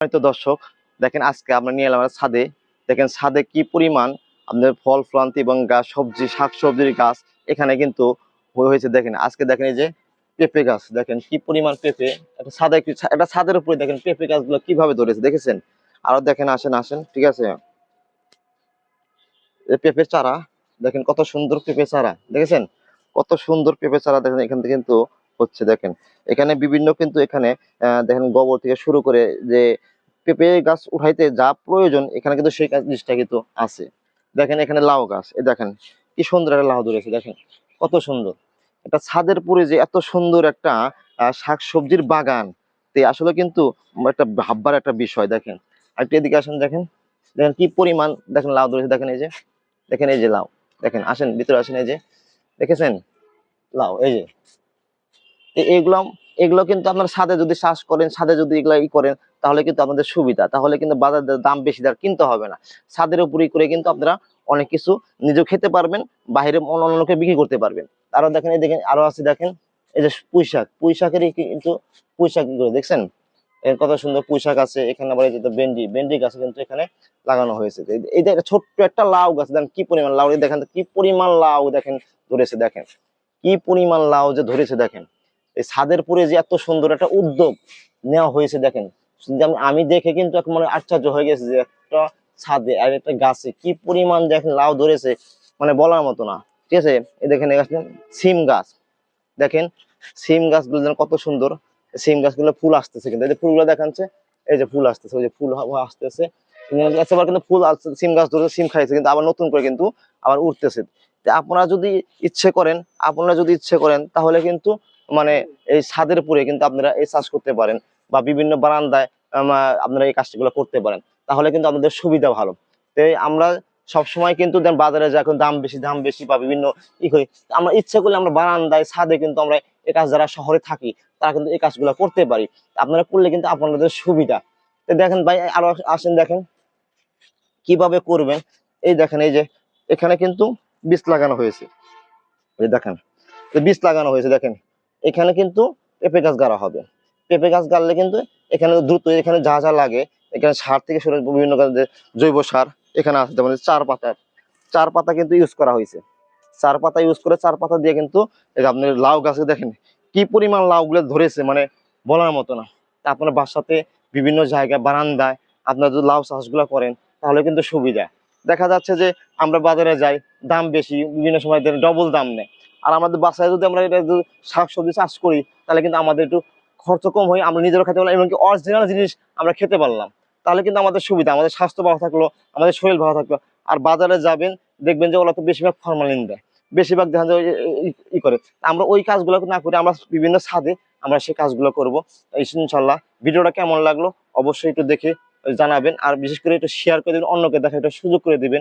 হয়তো দর্শক, দেখেন আজকে আমরা নিয়ে এলাম ছাদে। দেখেন ছাদে কি পরিমাণ আপনাদের ফল, ফলান্তি এবং গাছ সবজি শাক সবজির গাছ এখানে কিন্তু হয়ে- হয়েছে। দেখেন, আজকে দেখেন এই যে পেঁপে গাছ, দেখেন কি পরিমাণ পেঁপে। একটা ছাদে একটা ছাদের উপরে দেখেন পেঁপে গাছগুলো কীভাবে ধরেছে, দেখেছেন? আরও দেখেন, আসেন আসেন, ঠিক আছে? পেঁপে চারা, দেখেন কত সুন্দর পেঁপে চারা, দেখেছেন? কত সুন্দর পেঁপে চারা, দেখেন এখান থেকে কিন্তু হচ্ছে, দেখেন। এখানে বিভিন্ন কিন্তু এখানে দেখেন গোবর থেকে শুরু করে যে পেঁপে গাছ উঠাইতে যা প্রয়োজন, এখানে কিন্তু সেই জিনিসটা কিন্তু আছে। দেখেন এখানে লাউ গাছ, এই দেখেন কি সুন্দর একটা লাউ ধরেছে, দেখেন কত সুন্দর। একটা ছাদের পুরে যে এত সুন্দর একটা শাকসবজির বাগান, তে আসলে কিন্তু একটা ভাববার একটা বিষয়, দেখেন। আর এদিকে আসেন, দেখেন। দেখেন কি পরিমাণ, দেখেন লাউ ধরেছে, দেখেন এই যে, দেখেন এই যে লাউ। দেখেন, আসেন, ভিতরে আসেন এই যে, দেখেছেন? লাউ, এই যে। তো এগুলো এগুলো কিন্তু আপনার সাথে যদি চাষ করেন সাথে যদি এগুলো ই করেন, তাহলে কিন্তু আপনাদের সুবিধা। তাহলে কিন্তু বাজার দাম বেশি দেওয়ার কিনতে হবে না। ছাদের উপরই করে কিন্তু আপনারা অনেক কিছু নিজেও খেতে পারবেন বাইরে অন্য অন্যকে বিক্রি করতে পারবেন। আরও দেখেন, এই দেখেন, আরও আছে দেখেন, এই যে পুঁই শাক। কিন্তু, পুঁই শাক করে দেখছেন? এর কত সুন্দর পুঁই শাক আছে, এখানে আবার এই যে ভেন্ডি ভেন্ডি গাছ কিন্তু এখানে লাগানো হয়েছে। এই- একটা ছোট্ট একটা লাউ গাছ, দেখেন কি পরিমাণ লাউ দেখেন কি পরিমাণ লাউ দেখেন ধরেছে, দেখেন। কি পরিমাণ লাউ যে ধরেছে, দেখেন। এই ছাদের পুরে যে এত সুন্দর একটা উদ্যোগ নেওয়া হয়েছে দেখেন। আমি- দেখে কিন্তু মানে আশ্চর্য হয়ে গেছে যে একটা ছাদে আর একটা গাছে কি পরিমাণ দেখেন লাউ ধরেছে মানে বলার মতো না। ঠিক আছে? দেখেন সিম গাছ। দেখেন, সিম গাছগুলো যেন কত সুন্দর। সিম গাছগুলো ফুল আসতেছে কিন্তু। এই যে ফুলগুলো দেখাচ্ছে এই যে ফুল আসতেছে, ওই যে ফুল আসতেছে। এবার কিন্তু ফুল আসছে, সিম গাছ ধরে সিম খাইছে, কিন্তু আবার নতুন করে কিন্তু আবার উঠতেছে। আপনারা যদি ইচ্ছে করেন, আপনারা যদি ইচ্ছে করেন, তাহলে কিন্তু মানে এই ছাদের উপরে কিন্তু আপনারা এই চাষ করতে পারেন বা বিভিন্ন বারান্দায় আপনারা এই কাজগুলো করতে পারেন। তাহলে কিন্তু আপনাদের সুবিধা ভালো। তো আমরা সবসময় কিন্তু বাজারে যা এখন দাম বেশি দাম বেশি বা বিভিন্ন ই করি, আমরা ইচ্ছে করলে আমরা বারান্দায়, ছাদে কিন্তু আমরা এই কাজ যারা শহরে থাকি, তারা কিন্তু এই কাজগুলো করতে পারি। আপনারা করলে কিন্তু আপনাদের সুবিধা। তো দেখেন ভাই, আরও আসেন দেখেন। কীভাবে করবেন? এই দেখেন, এই যে এখানে কিন্তু বীজ লাগানো হয়েছে। দেখেন, বীজ লাগানো হয়েছে, দেখেন। এখানে কিন্তু পেঁপে গাছ গাড়া হবে। পেঁপে গাছ গাড়লে কিন্তু এখানে দ্রুত এখানে যা যা লাগে, এখানে সার থেকে শুরু বিভিন্ন জৈব সার এখানে আছে, যেমন চার পাতা। চার পাতা কিন্তু ইউজ করা হয়েছে। চার পাতা ইউজ করে চার পাতা দিয়ে কিন্তু আপনি লাউ গাছে দেখেন, কি পরিমাণ লাউ গুলো ধরেছে মানে বলার মতো না। আপনার বাসাতে বিভিন্ন জায়গায়, বারান্দায় আপনার যদি লাউ চাষগুলো করেন, তাহলে কিন্তু সুবিধা। দেখা যাচ্ছে যে আমরা বাজারে যাই, দাম বেশি, বিভিন্ন সময় ডবল দাম নেয়। আর আমাদের বাসায় যদি আমরা এটা শাকসবজি চাষ করি, তাহলে কিন্তু আমাদের একটু খরচ কম হয়, আমরা নিজেরও খেতে পারলাম এমনকি অরিজিনাল জিনিস আমরা খেতে পারলাম। তাহলে কিন্তু আমাদের সুবিধা, আমাদের স্বাস্থ্য ভালো থাকল, আমাদের শরীর ভালো থাকল। আর বাজারে যাবেন, দেখবেন যে ওরা তো বেশিরভাগ ফরমালিন দেয়, বেশিরভাগ দেখা যায় ই- ই করে। আমরা ওই কাজগুলো না করে আমরা বিভিন্ন ছাদে আমরা সেই কাজগুলো করব। ইনশাল্লাহ ভিডিওটা কেমন লাগল অবশ্যই একটু দেখে জানাবেন, আর বিশেষ করে একটু শেয়ার করে দেবেন, অন্যকে দেখা একটা সুযোগ করে দিবেন।